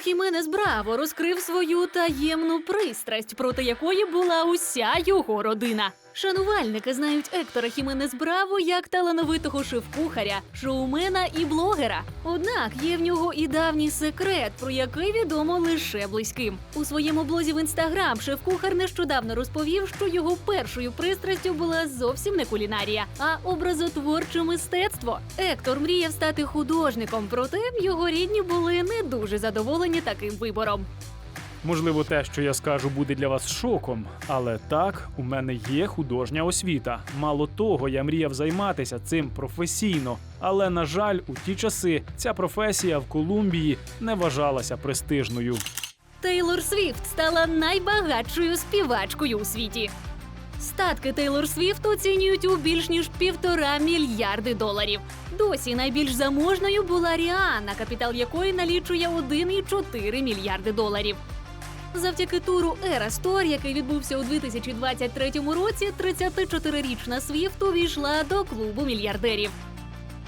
Хіменес Браво розкрив свою таємну пристрасть, проти якої була уся його родина. Шанувальники знають Ектора Хіменес Браво як талановитого шеф-кухаря, шоумена і блогера. Однак є в нього і давній секрет, про який відомо лише близьким. У своєму блозі в інстаграм шеф-кухар нещодавно розповів, що його першою пристрастю була зовсім не кулінарія, а образотворче мистецтво. Ектор мріяв стати художником, проте його рідні були не дуже задоволені таким вибором. Можливо, те, що я скажу, буде для вас шоком, але так, у мене є художня освіта. Мало того, я мріяв займатися цим професійно. Але, на жаль, у ті часи ця професія в Колумбії не вважалася престижною. Тейлор Свіфт стала найбагатшою співачкою у світі. Статки Тейлор Свіфт оцінюють у більш ніж півтора мільярди доларів. Досі найбільш заможною була Ріанна, капітал якої налічує 1,4 мільярди доларів. Завдяки туру Ера Стор, який відбувся у 2023 році, 34-річна Свіфт увійшла до клубу мільярдерів.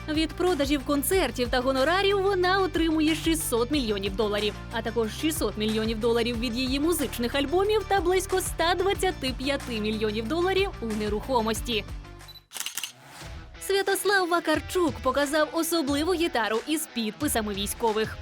Від продажів концертів та гонорарів вона отримує 600 мільйонів доларів, а також 600 мільйонів доларів від її музичних альбомів та близько 125 мільйонів доларів у нерухомості. Святослав Вакарчук показав особливу гітару із підписами військових.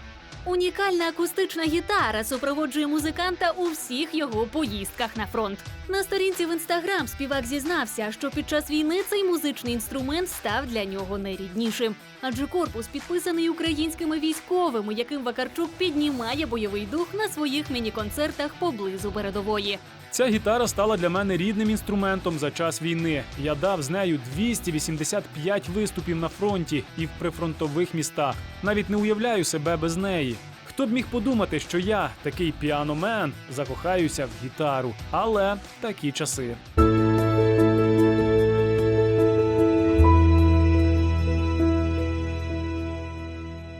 Унікальна акустична гітара супроводжує музиканта у всіх його поїздках на фронт. На сторінці в інстаграм співак зізнався, що під час війни цей музичний інструмент став для нього найріднішим, адже корпус підписаний українськими військовими, яким Вакарчук піднімає бойовий дух на своїх міні-концертах поблизу передової. Ця гітара стала для мене рідним інструментом за час війни. Я дав з нею 285 виступів на фронті і в прифронтових містах. Навіть не уявляю себе без неї. Хто б міг подумати, що я, такий піаномен, закохаюся в гітару, але такі часи.